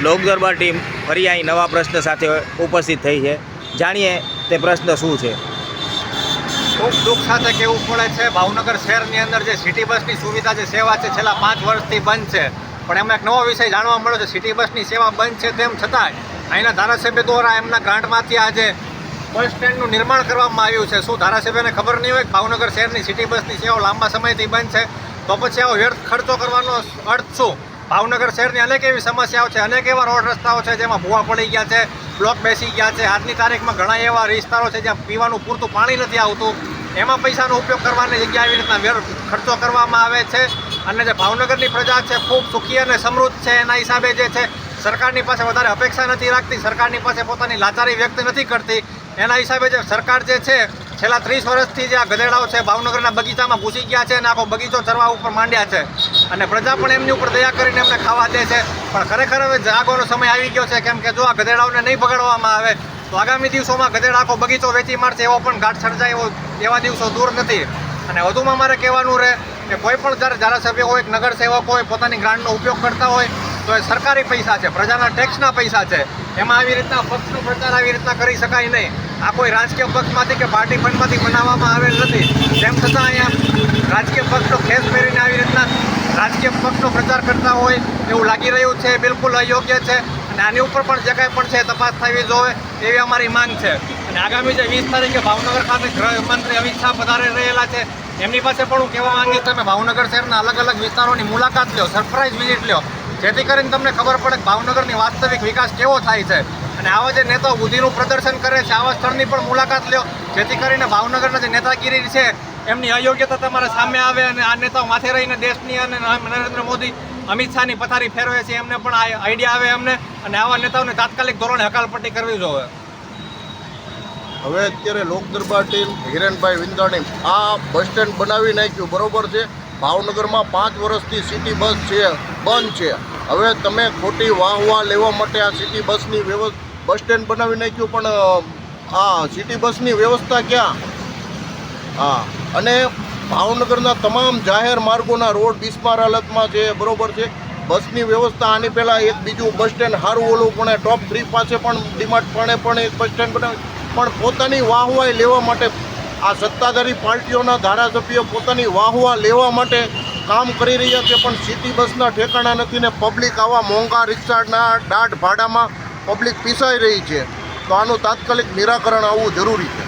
લોકદરબાર team ફરી અહીં નવા પ્રશ્ન સાથે ઉપસ્થિત થઈ છે. જાણીએ તે પ્રશ્ન શું છે? ખૂબ દુઃખ સાથે કહેવું પડે છે? ભાવનગર શહેરની અંદર જે સિટી બસની સુવિધા જે સેવા છે, છેલ્લા પાંચ વર્ષથી બંધ છે. પણ એમાં એક નવો વિષય જાણવા મળ્યો છે, સિટી બસની સેવા બંધ છે તેમ છતાંય અહીંના ધારાસભ્ય દ્વારા એમના ગ્રાન્ટમાંથી આજે બસ સ્ટેન્ડનું નિર્માણ કરવામાં આવ્યું છે. શું ધારાસભ્યને ખબર નહીં હોય ભાવનગર શહેરની સિટી બસની સેવાઓ લાંબા સમયથી બંધ છે? તો પછી આવો વ્યર્થ ખર્ચો કરવાનો અર્થ શું? ભાવનગર શહેરની અનેક એવી સમસ્યાઓ છે, અનેક એવા રોડ રસ્તાઓ છે જેમાં ભૂવા પડી ગયા છે, બ્લોક બેસી ગયા છે. આજની તારીખમાં ઘણા એવા વિસ્તારો છે જ્યાં પીવાનું પૂરતું પાણી નથી આવતું. એમાં પૈસાનો ઉપયોગ કરવાની જગ્યાએ આવી રીતના વેર ખર્ચો કરવામાં આવે છે. અને જે ભાવનગરની પ્રજા છે, ખૂબ સુખી અને સમૃદ્ધ છે. એના હિસાબે જે છે, સરકારની પાસે વધારે અપેક્ષા નથી રાખતી, સરકારની પાસે પોતાની લાચારી વ્યક્ત નથી કરતી. એના હિસાબે જે સરકાર જે છે, છેલ્લા ત્રીસ વર્ષથી જે આ ગધેડાઓ છે, ભાવનગરના બગીચામાં ઘૂસી ગયા છે અને આખો બગીચો ચરવા ઉપર માંડ્યા છે. અને પ્રજા પણ એમની ઉપર દયા કરીને એમને ખાવા દે છે. પણ ખરેખર હવે જાગવાનો સમય આવી ગયો છે, કેમ કે જો આ ગધેડાઓને નહીં પકડવામાં આવે, તો આગામી દિવસોમાં ગધેડા આખો બગીચો વેચી મારશે, એવો પણ ઘાટ સર્જાય એવો એવા દિવસો દૂર નથી. અને વધુમાં મારે કહેવાનું રહે કે કોઈ પણ જ્યારે ધારાસભ્ય હોય નગર સેવક હોય, પોતાની ગ્રાન્ટનો ઉપયોગ કરતા હોય, તો એ સરકારી પૈસા છે, પ્રજાના ટેક્સના પૈસા છે. એમાં આવી રીતના પક્ષનો પ્રચાર આવી રીતના કરી શકાય નહીં. આ કોઈ રાજકીય પક્ષમાંથી કે પાર્ટી ફંડમાંથી બનાવવામાં આવેલ નથી. તેમ છતાં અહીંયા રાજકીય પક્ષનો ખેસ પહેરીને આવી રીતના રાજકીય પક્ષનો પ્રચાર કરતા હોય એવું લાગી રહ્યું છે, બિલકુલ અયોગ્ય છે અને આની ઉપર પણ જે કાંઈ પણ છે તપાસ થવી જોઈએ એવી અમારી માંગ છે. અને આગામી જે વીસ તારીખે ભાવનગર ખાતે ગૃહમંત્રી અમિત શાહ પધારે રહેલા છે, એમની પાસે પણ હું કહેવા માંગીશ, તમે ભાવનગર શહેરના અલગ અલગ વિસ્તારોની મુલાકાત લો સરપ્રાઇઝ વિઝિટ લો, જેથી કરીને તમને ખબર પડે કે ભાવનગરની વાસ્તવિક વિકાસ કેવો થાય છે. અને આવા જે નેતાઓ બુદ્ધિનું પ્રદર્શન કરે છે, આવા સ્થળની પણ મુલાકાત લ્યો જેથી કરીને ભાવનગરના જે નેતાગીરી છે એમની અયોગ્યતા તમારા સામે આવે અને આ નેતાઓ માથે રહીને દેશની અને નરેન્દ્ર મોદી, અમિત શાહની પથારી ફેરવે છે, એમને પણ આ આઈડિયા આવે એમને અને આવા નેતાઓને તાત્કાલિક ધોરણે હકાલપટ્ટી કરવી જોઈએ. હવે અત્યારે લોક દરબાર ટીમ હિરેનભાઈ વિંદાણી આ બસ સ્ટેન્ડ બનાવી નાખ્યું, બરોબર છે? ભાવનગરમાં પાંચ વર્ષથી સિટી બસ છે, બંધ છે. હવે તમે ખોટી વાહ લેવા માટે આ સિટી બસની વ્યવસ્થા બસ સ્ટેન્ડ બનાવી નાખ્યું, પણ આ સિટી બસની વ્યવસ્થા ક્યાં? હા. અને ભાવનગરના તમામ જાહેર માર્ગોના રોડ બિસ્માર હાલતમાં છે, બરોબર છે. બસની વ્યવસ્થા આની પહેલાં એક બીજું બસ સ્ટેન્ડ સારું ઓલું પણ ટોપ થ્રી પાસે પણ ડીમાર્ટ પાણે પણ એક બસ સ્ટેન્ડ બનાવ્યું. પણ પોતાની વાહવાઈ લેવા માટે આ સત્તાધારી પાર્ટીઓના ધારાસભ્યો પોતાની વાહવા લેવા માટે કામ કરી રહ્યા છે, પણ સિટી બસના ઠેકાણા નથી ને પબ્લિક આવા મોંઘા રિક્ષાના દાઢ ભાડામાં પબ્લિક પીસાઈ રહી છે. તો આનું તાત્કાલિક નિરાકરણ આવવું જરૂરી છે.